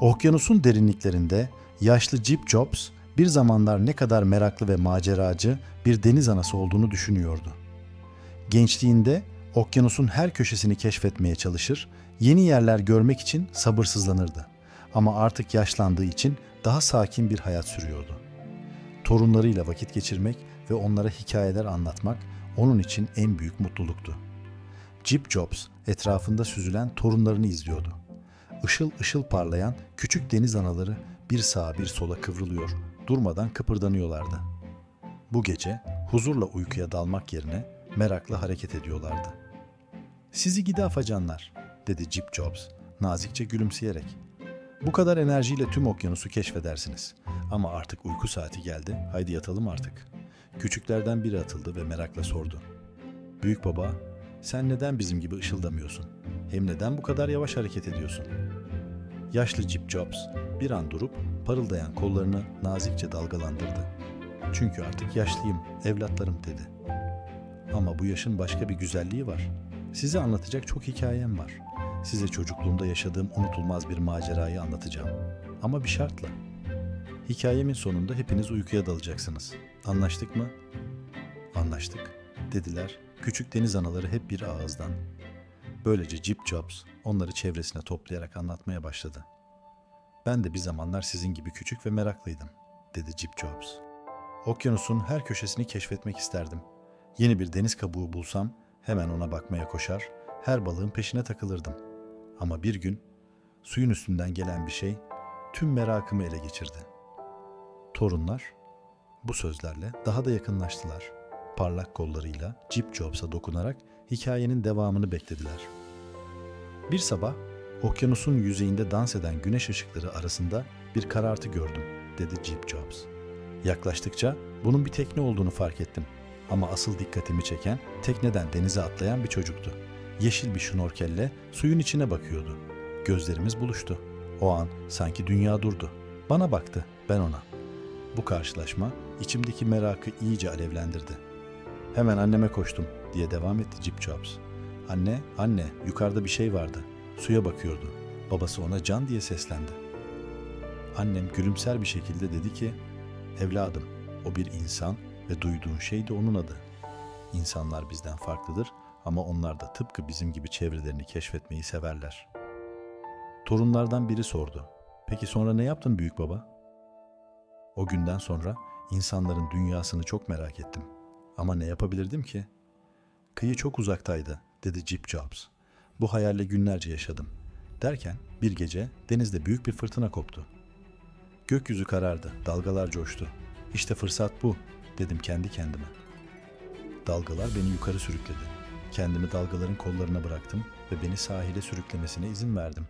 Okyanusun derinliklerinde yaşlı Jeep Jobs bir zamanlar ne kadar meraklı ve maceracı bir deniz anası olduğunu düşünüyordu. Gençliğinde okyanusun her köşesini keşfetmeye çalışır, yeni yerler görmek için sabırsızlanırdı. Ama artık yaşlandığı için daha sakin bir hayat sürüyordu. Torunlarıyla vakit geçirmek ve onlara hikayeler anlatmak onun için en büyük mutluluktu. Jeep Jobs etrafında süzülen torunlarını izliyordu. Işıl ışıl parlayan küçük deniz anaları bir sağa bir sola kıvrılıyor, durmadan kıpırdanıyorlardı. Bu gece huzurla uykuya dalmak yerine merakla hareket ediyorlardı. Sizi gidi afacanlar, dedi Jeep Jobs nazikçe gülümseyerek. Bu kadar enerjiyle tüm okyanusu keşfedersiniz. Ama artık uyku saati geldi, haydi yatalım artık. Küçüklerden biri atıldı ve merakla sordu. Büyük baba, sen neden bizim gibi ışıldamıyorsun? Hem neden bu kadar yavaş hareket ediyorsun? Yaşlı Jeep Jobs bir an durup parıldayan kollarını nazikçe dalgalandırdı. Çünkü artık yaşlıyım, evlatlarım dedi. Ama bu yaşın başka bir güzelliği var. Size anlatacak çok hikayem var. Size çocukluğumda yaşadığım unutulmaz bir macerayı anlatacağım. Ama bir şartla. Hikayemin sonunda hepiniz uykuya dalacaksınız. Anlaştık mı? Anlaştık, dediler. Küçük deniz anaları hep bir ağızdan. Böylece Jeep Jobs onları çevresine toplayarak anlatmaya başladı. Ben de bir zamanlar sizin gibi küçük ve meraklıydım, dedi Jeep Jobs. Okyanusun her köşesini keşfetmek isterdim. Yeni bir deniz kabuğu bulsam hemen ona bakmaya koşar, her balığın peşine takılırdım. Ama bir gün suyun üstünden gelen bir şey tüm merakımı ele geçirdi. Torunlar bu sözlerle daha da yakınlaştılar. Parlak kollarıyla Jeep Jobs'a dokunarak hikayenin devamını beklediler. Bir sabah okyanusun yüzeyinde dans eden güneş ışıkları arasında bir karartı gördüm, dedi Jeep Jobs. Yaklaştıkça bunun bir tekne olduğunu fark ettim. Ama asıl dikkatimi çeken tekneden denize atlayan bir çocuktu. Yeşil bir şnorkelle suyun içine bakıyordu. Gözlerimiz buluştu. O an sanki dünya durdu. Bana baktı, ben ona. Bu karşılaşma içimdeki merakı iyice alevlendirdi. Hemen anneme koştum diye devam etti Jeep Jobs. Anne, anne yukarıda bir şey vardı. Suya bakıyordu. Babası ona can diye seslendi. Annem gülümser bir şekilde dedi ki, evladım o bir insan ve duyduğun şey de onun adı. İnsanlar bizden farklıdır ama onlar da tıpkı bizim gibi çevrelerini keşfetmeyi severler. Torunlardan biri sordu. Peki sonra ne yaptın büyük baba? O günden sonra insanların dünyasını çok merak ettim. Ama ne yapabilirdim ki? Kıyı çok uzaktaydı, dedi Jeep Jobs. Bu hayalle günlerce yaşadım. Derken bir gece denizde büyük bir fırtına koptu. Gökyüzü karardı, dalgalar coştu. İşte fırsat bu, dedim kendi kendime. Dalgalar beni yukarı sürükledi. Kendimi dalgaların kollarına bıraktım ve beni sahile sürüklemesine izin verdim.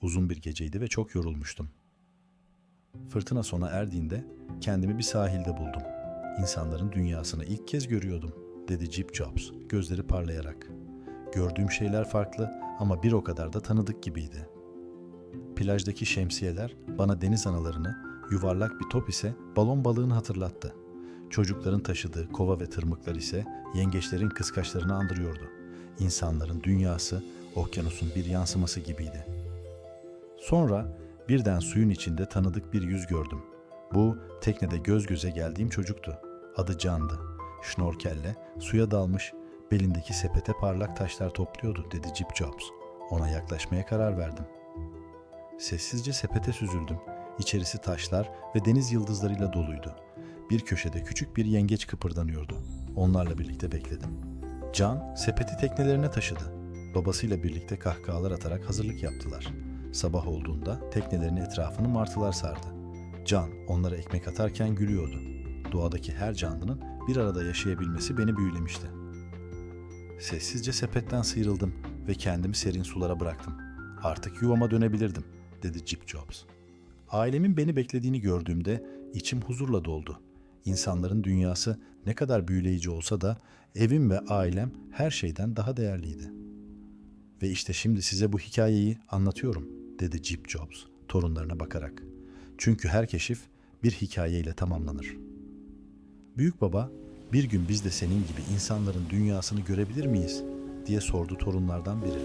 Uzun bir geceydi ve çok yorulmuştum. Fırtına sona erdiğinde kendimi bir sahilde buldum. İnsanların dünyasını ilk kez görüyordum, dedi Jeep Jobs gözleri parlayarak. Gördüğüm şeyler farklı ama bir o kadar da tanıdık gibiydi. Plajdaki şemsiyeler bana deniz analarını, yuvarlak bir top ise balon balığını hatırlattı. Çocukların taşıdığı kova ve tırmıklar ise yengeçlerin kıskaçlarını andırıyordu. İnsanların dünyası okyanusun bir yansıması gibiydi. Sonra birden suyun içinde tanıdık bir yüz gördüm. Bu teknede göz göze geldiğim çocuktu. Adı Can'dı. Şnorkelle suya dalmış, belindeki sepete parlak taşlar topluyordu dedi Jeep Jobs. Ona yaklaşmaya karar verdim. Sessizce sepete süzüldüm. İçerisi taşlar ve deniz yıldızlarıyla doluydu. Bir köşede küçük bir yengeç kıpırdanıyordu. Onlarla birlikte bekledim. Can sepeti teknelerine taşıdı. Babasıyla birlikte kahkahalar atarak hazırlık yaptılar. Sabah olduğunda teknelerin etrafını martılar sardı. Can onlara ekmek atarken gülüyordu. Doğadaki her canlının bir arada yaşayabilmesi beni büyülemişti. Sessizce sepetten sıyrıldım ve kendimi serin sulara bıraktım. Artık yuvama dönebilirdim, dedi Jeep Jobs. Ailemin beni beklediğini gördüğümde içim huzurla doldu. İnsanların dünyası ne kadar büyüleyici olsa da evim ve ailem her şeyden daha değerliydi. Ve işte şimdi size bu hikayeyi anlatıyorum, dedi Jeep Jobs torunlarına bakarak. Çünkü her keşif bir hikayeyle tamamlanır. Büyük baba, bir gün biz de senin gibi insanların dünyasını görebilir miyiz diye sordu torunlardan biri.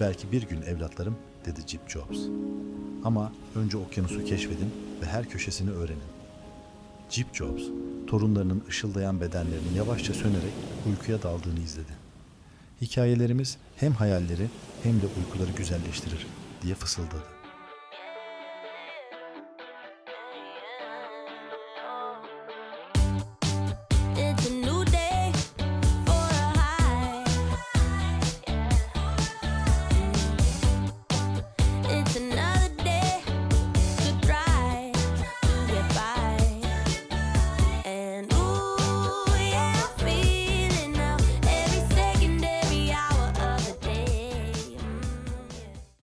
Belki bir gün evlatlarım dedi Jeep Jobs. Ama önce okyanusu keşfedin ve her köşesini öğrenin. Jeep Jobs, torunlarının ışıldayan bedenlerinin yavaşça sönerek uykuya daldığını izledi. Hikayelerimiz hem hayalleri hem de uykuları güzelleştirir diye fısıldadı.